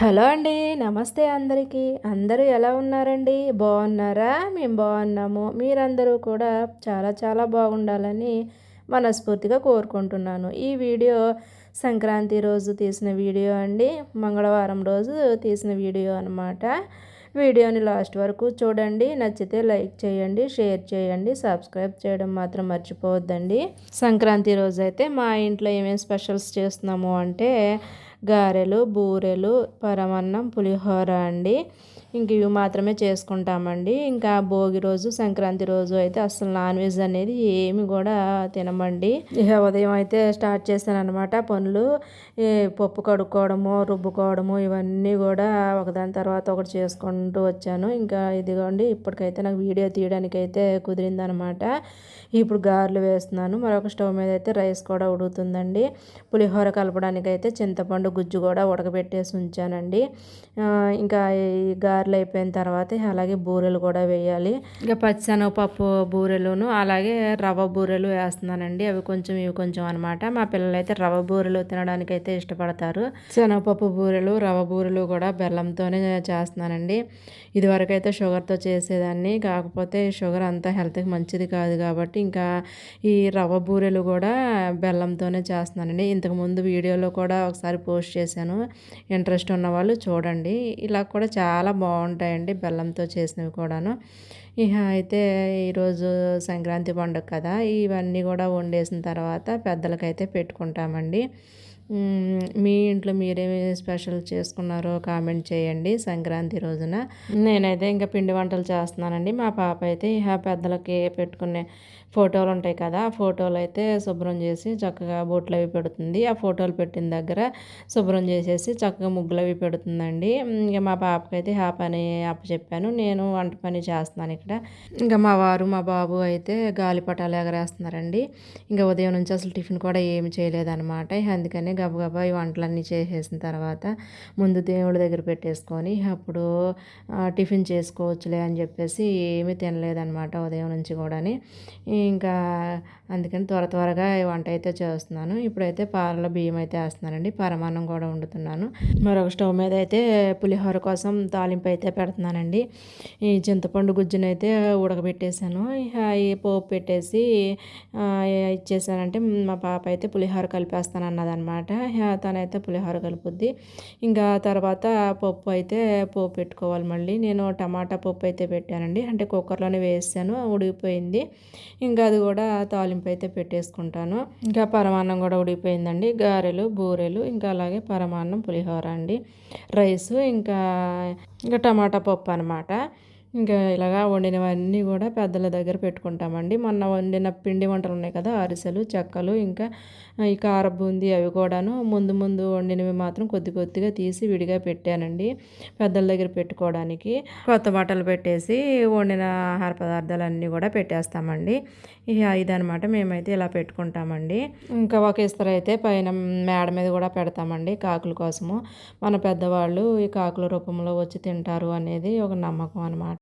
Hello అండి నమస్తే అందరికీ. అందరూ ఎలా ఉన్నారండి? బాగున్నారా? మేము బాగున్నాము. మీరందరూ కూడా చాలా చాలా బాగుండాలని మనస్ఫూర్తిగా కోరుకుంటున్నాను. ఈ వీడియో సంక్రాంతి రోజు తీసిన వీడియో అండి. మంగళవారం రోజు తీసిన వీడియో అనమాట వీడియోని లాస్ట్ వరకు చూడండి. నచ్చితే లైక్ చేయండి షేర్ చేయండి సబ్స్క్రైబ్ చేయడం మాత్రం మర్చిపోవద్దండి. సంక్రాంతి రోజు అయితే మా ఇంట్లో ఏమేమి స్పెషల్స్ చేస్తున్నాము అంటే గారెలు బూరెలు పరమన్నం పులిహోర అండి. ఇంక ఇవి మాత్రమే చేసుకుంటామండి. ఇంకా భోగి రోజు సంక్రాంతి రోజు అయితే అసలు నాన్ వెజ్ అనేది ఏమి కూడా తినమండి. ఇక ఉదయం అయితే స్టార్ట్ చేశాను అనమాట పనులు పప్పు కడుక్కోవడము రుబ్బుకోవడము ఇవన్నీ కూడా ఒకదాని తర్వాత ఒకటి చేసుకుంటూ వచ్చాను. ఇంకా ఇదిగోండి ఇప్పటికైతే నాకు వీడియో తీయడానికి అయితే కుదిరిందనమాట ఇప్పుడు గారెలు వేస్తున్నాను. మరొక స్టవ్ మీద అయితే రైస్ కూడా ఉడుకుతుందండి. పులిహోర కలపడానికి అయితే చింతపండు గుజ్జు కూడా ఉడకబెట్టేసి ఉంచానండి. ఇంకా ఈ గారెలు అయిపోయిన తర్వాత అలాగే బూరెలు కూడా వేయాలి. ఇంకా పచ్చిశనగపప్పు బూరెలును అలాగే రవ్వ బూరెలు వేస్తున్నానండి. అవి కొంచెం ఇవి కొంచెం అనమాట మా పిల్లలు అయితే రవ్వ బూరెలు తినడానికి అయితే ఇష్టపడతారు. శనగపప్పు బూరెలు రవ్వ బూరెలు కూడా బెల్లంతోనే చేస్తున్నానండి. ఇదివరకు అయితే షుగర్తో చేసేదాన్ని. కాకపోతే షుగర్ అంతా హెల్త్కి మంచిది కాదు కాబట్టి ఇంకా ఈ రవ్వ బూరెలు కూడా బెల్లంతోనే చేస్తున్నానండి. ఇంతకుముందు వీడియోలో కూడా ఒకసారి పోస్ట్ చేశాను. ఇంట్రెస్ట్ ఉన్న వాళ్ళు చూడండి. ఇలా కూడా చాలా బాగుంది బాగుంటాయండి బెల్లంతో చేసినవి కూడాను. ఇక అయితే ఈరోజు సంక్రాంతి పండుగ కదా ఇవన్నీ కూడా వండేసిన తర్వాత పెద్దలకైతే పెట్టుకుంటామండి. మీ ఇంట్లో మీరేమి స్పెషల్ చేసుకున్నారో కామెంట్ చేయండి సంక్రాంతి రోజున. నేనైతే ఇంకా పిండి వంటలు చేస్తున్నానండి. మా పాప అయితే ఇహ పెద్దలకి పెట్టుకునే ఫోటోలు ఉంటాయి కదా ఆ ఫోటోలు అయితే శుభ్రం చేసి చక్కగా బొట్లు అవి పెడుతుంది. ఆ ఫోటోలు పెట్టిన దగ్గర శుభ్రం చేసేసి చక్కగా ముగ్గులు అవి పెడుతుందండి. ఇంకా మా పాపకి అయితే పని చెప్పాను నేను వంట పని చేస్తున్నాను ఇక్కడ. ఇంకా మా వారు మా బాబు అయితే గాలిపటాలు ఎగరేస్తున్నారండి. ఇంకా ఉదయం నుంచి అసలు టిఫిన్ కూడా ఏమి చేయలేదన్నమాట. అందుకని గబగబా ఈ వంటలన్నీ చేసేసిన తర్వాత ముందు దేవుడి దగ్గర పెట్టేసుకొని అప్పుడు టిఫిన్ చేసుకోవచ్చులే అని చెప్పేసి ఏమీ తినలేదన్నమాట ఉదయం నుంచి కూడా ఇంకా అందుకని త్వర త్వరగా ఈ వంట అయితే చేస్తున్నాను. ఇప్పుడైతే పాలలో బియ్యం అయితే వేస్తున్నానండి. పరమాన్నం కూడా వండుతున్నాను. మరొక స్టవ్ మీద అయితే పులిహోర కోసం తాలింపు అయితే పెడుతున్నానండి. ఈ చింతపండు గుజ్జునైతే ఉడకబెట్టేశాను. ఈ పోపు పెట్టేసి ఇచ్చేసానంటే మా పాప అయితే పులిహోర కలిపేస్తాను అన్నదనమాట తనైతే పులిహోర కలుపుద్ది. ఇంకా తర్వాత పప్పు అయితే పోపు పెట్టుకోవాలి మళ్ళీ. నేను టమాటా పప్పు అయితే పెట్టానండి. అంటే కుక్కర్లోనే వేసాను ఉడికిపోయింది. ఇంకా అది కూడా తాలింపు అయితే పెట్టేసుకుంటాను. ఇంకా పరమాన్నం కూడా ఉడిగిపోయిందండి గారెలు బూరెలు ఇంకా అలాగే పరమాన్నం పులిహోర అండి. రైసు ఇంకా ఇంకా టమాటా పప్పు అనమాట. ఇంకా ఇలాగా వండినవన్నీ కూడా పెద్దల దగ్గర పెట్టుకుంటామండి. మొన్న వండిన పిండి వంటలు ఉన్నాయి కదా అరిసెలు చెక్కలు ఇంకా ఈ కార బూంది అవి కూడాను ముందు ముందు వండినవి మాత్రం కొద్ది కొద్దిగా తీసి విడిగా పెట్టానండి పెద్దల దగ్గర పెట్టుకోవడానికి. కొత్త బట్టలు పెట్టేసి వండిన ఆహార పదార్థాలు అన్నీ కూడా పెట్టేస్తామండి. ఇక ఇదనమాట మేమైతే ఇలా పెట్టుకుంటామండి. ఇంకా ఒక ఇస్తారు అయితే పైన మేడ మీద కూడా పెడతామండి కాకుల కోసము. మన పెద్దవాళ్ళు ఈ కాకుల రూపంలో వచ్చి తింటారు అనేది ఒక నమ్మకం అనమాట